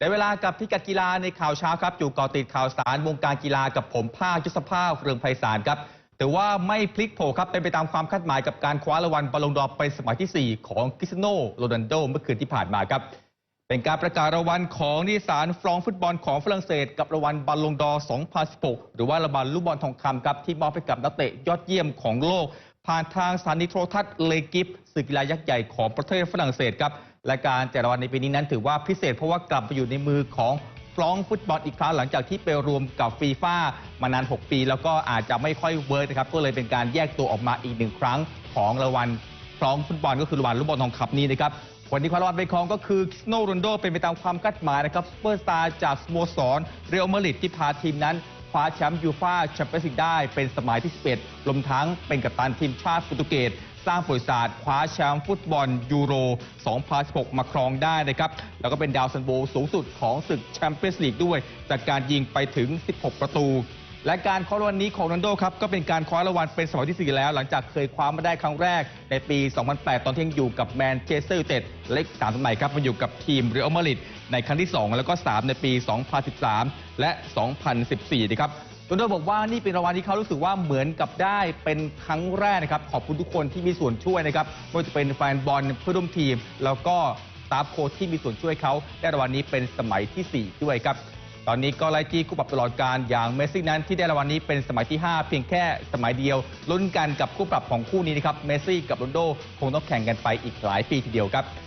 ในเวลากับพิกัดกีฬาในข่าวเช้าครับ อยู่กาะติดข่าวสารวงการกีฬากับผมภาคยุทธภาพเรืองไพศาลครับแต่ว่าไม่พลิกโผครับเป็นไปตามความคาดหมายกับการคว้ารางวัลบอลลงดอร์เป็นสมัยที่ 4 ของคริสโนโรนัลโดเมื่อคืนที่ผ่านมาครับ เป็นการประกาศรางวัลของนิสานฟรองฟุตบอลของฝรั่งเศส กับรางวัลบอลลงดอร์2016 หรือว่ารางวัลลูกบอลทองคำครับที่มอบให้กับนักเตะยอดเยี่ยมของโลก ผ่านทางสถานีโทรทัศน์เลกิฟสื่อกีฬายักษ์ใหญ่ของประเทศฝรั่งเศสครับ และการแจกรางวัลในปีนี้นั้นถือว่าพิเศษเพราะว่ากลับไปอยู่ในมือของฟรองฟุตบอลอีกครั้งหลังจากที่ไปรวมกับฟีฟ่ามานาน 6 ปี แล้วก็อาจจะไม่ค่อยเวิร์กนะครับก็เลยเป็นการแยกตัวออกมาอีกหนึ่งครั้งของรางวัลฟรองก์ฟุตบอลก็คือรางวัลลูกบอลทองคำนี้นะครับวันนี้คว้ารางวัลไปครองก็คือคริสโนโรนโดเป็นไปตามความคาดหมายนะครับซูเปอร์สตาร์จากสโมสรเรอัลมาดริดที่พาทีมนั้น คว้าแชมป์ยูฟ่าแชมเปี้ยนส์ลีกได้เป็นสมัยที่ 11รวมทั้งเป็นกัปตันทีมชาติโปรตุเกสสร้างประวัติศาสตร์คว้าแชมป์ฟุตบอลยูโร 2016 มาครองได้นะครับ แล้วก็เป็นดาวซันโบสูงสุดของศึกแชมเปี้ยนส์ลีกด้วย จากการยิงไปถึง 16 ประตู และการคว้ารางวัลนี้ของโรนลโดครับก็เป็นการคว้ารางวัลเป็นสมัยที่ 4 แล้ว หลังจากเคยคว้ามาได้ครั้งแรกในปี 2008 ตอนที่ยังอยู่กับแมนเชสเตอร์ยูไนเต็ดเล็กสามสมัยครับมาอยู่กับทีมเรอัลมาดริดในครั้งที่ 2 แล้วก็ 3 ในปี 2013 และ 2014นะครับโรนลโดบอกว่านี่เป็นรางวัลที่เขารู้สึกว่าเหมือนกับได้เป็นครั้งแรกนะครับขอบคุณทุกคนที่มีส่วนช่วยนะครับไม่ว่าจะเป็นแฟนบอลเพื่อนร่วมทีม แล้วก็สตาฟโค้ชที่มีส่วนช่วยเขาได้รางวัลนี้เป็นสมัยทีสี่4 ด้วยครับ ตอนนี้ก็ไล่จี้คู่ปรับตลอดการอย่างเมสซี่นั้นที่ได้รางวัลนี้เป็นสมัยที่ 5 เพียงแค่สมัยเดียวลุ้นกันกับคู่ปรับของคู่นี้นะครับเมซี่กับโรนโดคงต้องแข่งกันไปอีกหลายปีทีเดียวครับ